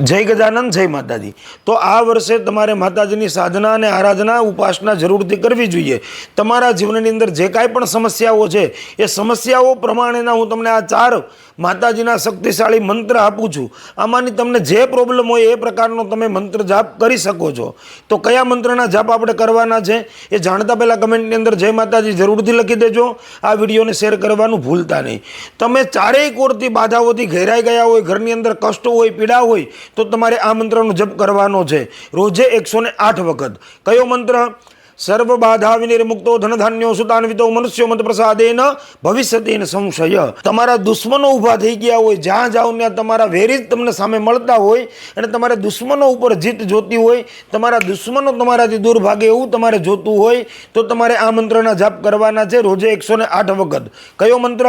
જય ગજાનંદ જય માતાજી. તો આ વર્ષે તમારે માતાજીની સાધના અને આરાધના, ઉપાસના જરૂરથી કરવી જોઈએ. તમારા જીવનની અંદર જે કાંઈ પણ સમસ્યાઓ છે, એ સમસ્યાઓ પ્રમાણેના હું તમને આ ચાર માતાજીના શક્તિશાળી મંત્ર આપું છું. આમાંની તમને જે પ્રોબ્લેમ હોય એ પ્રકારનો તમે મંત્ર જાપ કરી શકો છો. તો કયા મંત્રના જાપ આપણે કરવાના છે, એ જાણતા પહેલાં કમેન્ટની અંદર જય માતાજી જરૂરથી લખી દેજો. આ વિડીયોને શેર કરવાનું ભૂલતા નહીં. તમે ચારેય કોરથી બાધાઓથી ઘેરાઈ ગયા હોય, ઘરની અંદર કષ્ટો હોય, પીડા હોય તો તમારે આ મંત્રનો જપ કરવાનો છે. રોજે એકસો ને આઠ વખત. કયો મંત્ર? સર્વ બાધા વિનિર્મુક્તો ધનધાન્યો સુતાન્વિતો મનુષ્યો મત પ્રસાદેન ભવિષ્યતિન સંશય. તમારા દુશ્મનો ઊભા થઈ ગયા હોય, જ્યાં જાઓ ત્યાં તમારા વેરી જ તમને સામે મળતા હોય અને તમારે દુશ્મનો ઉપર જીત જોતી હોય, તમારા દુશ્મનો તમારાથી દૂર ભાગે એવું તમારે જોતું હોય, તો તમારે આ મંત્રના જાપ કરવાના છે. રોજે એકસો ને આઠ વખત. કયો મંત્ર?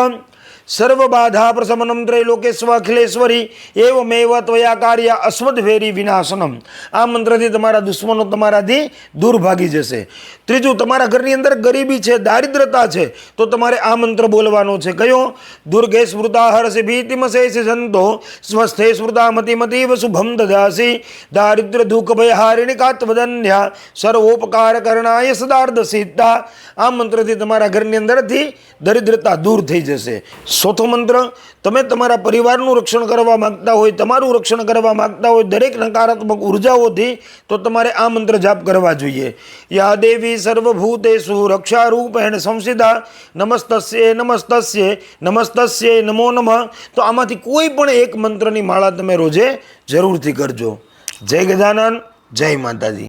સર્વ બાધા પ્રશમનમ ત્રૈલોકેશ્વ અખિલેશ્વરી એવમેવ ત્વયા કાર્ય અશ્વદભેરી વિનાશનમ આ મંત્રથી તમારા દુશ્મનો તમારાથી દૂર ભાગી જશે ત્રીજું તમારા ઘરની અંદર ગરીબી છે દારિદ્રતા છે તો તમારે આ મંત્ર બોલવાનો છે કયો દુર્ગે સ્મૃતા હર્ષ ભીતિમશેષ જંતો સ્વસ્થે સ્મૃતા મતિમતીવ શુભમ દધાસી દારિદ્ર દુઃખ ભયહારિણી કાત્વદન્યા સર્વોપકાર કરણાય સદાર્ધ સીતા આ મંત્રથી તમારા ઘરની અંદરથી દરિદ્રતા દૂર થઈ જશે ચોથો મંત્ર, તમે તમારા પરિવારનું રક્ષણ કરવા માંગતા હોય, તમારું રક્ષણ કરવા માંગતા હોય, દરેક નકારાત્મક ઉર્જાઓથી, તો તમારે આ મંત્ર જાપ કરવા જોઈએ. યા દેવી સર્વભૂતેષુ રક્ષારૂપેણ સંસિદા, નમસ્તસ્ય નમસ્તસ્ય નમસ્તસ્ય નમો નમઃ. તો આમાંથી કોઈ પણ એક મંત્રની માળા તમે રોજે જરૂરથી કરજો. જય ગજાનન, જય માતાજી.